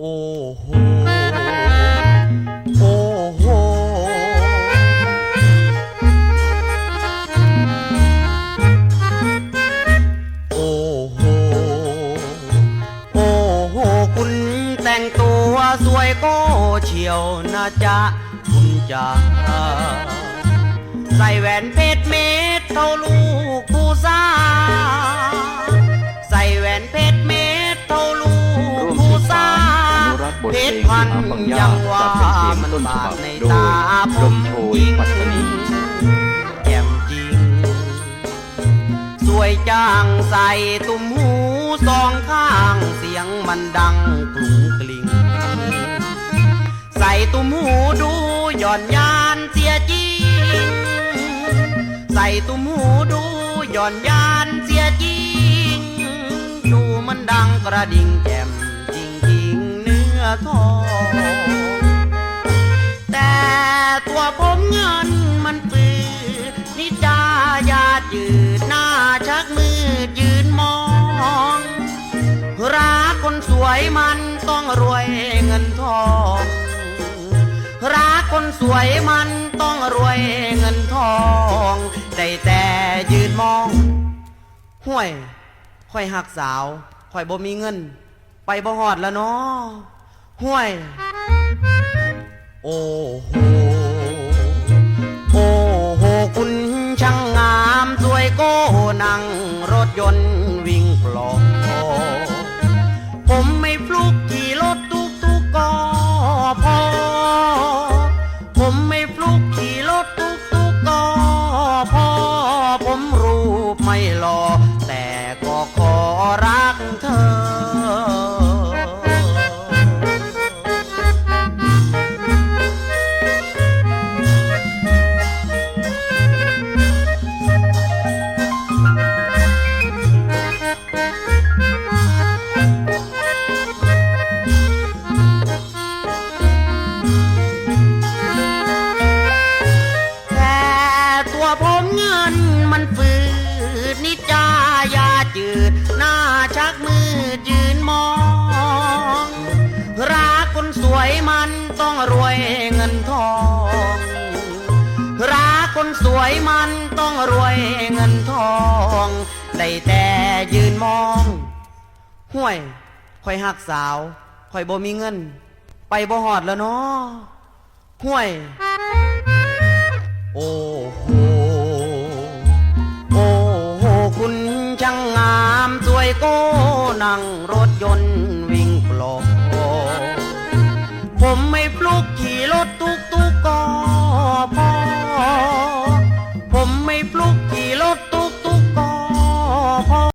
โอ้โห โอ้โห โอ้โห โอ้โห คุณแต่งตัวสวยก็เฉียวนะจ๊ะ คุณจ๋าใส่แหวนเพชรเม็ดเท่าลูก ทเพชรพันปังยายังว่างมันต้นฉบาบัดบในตาผลมโชยยิ่งปัตนีแจ่มจริง สวยจ้างใส่ตุ้มหูสองข้างเสียงมันดังกรุงกลิ่ง ใส่ตุ้มหูดูหย่อนยานเสียจริง ใส่ตุ้มหูดูหย่อนยานเสียจริง ดูมันดังกระดิ่งแจ่ม ทองแต่ตัวผมเงินมันปืนนิจายาจืดหน้าชักมือยืนมองรักคนสวยมันต้องรวยเงินทองรักคนสวยมันต้องรวยเงินทองได้แต่ยืนมองห่วยค่อยหักสาวค่อยบ่มีเงิน ไปบ่หอดแล้วเนาะ ห่วย โอ้โห โอ้โห คุณช่างงามสวยโก้นั่งรถยนต์วิ่งปลอกผมไม่ฟลุกขี่รถตุกตุกก็พอ ผมไม่ฟลุกขี่รถตุกตุกก็พอ ผมรูปไม่หล่อ นสวยมันต้องรวยเงินทอง ได้แต่ยืนมองห่วยคอยหักสาวคอยบ่มีเงิน ไปบ่หอดแล้วเนาะห่วย โอ้โหโอ้โหคุณช่างงามสวยโก้นั่งรถยนต์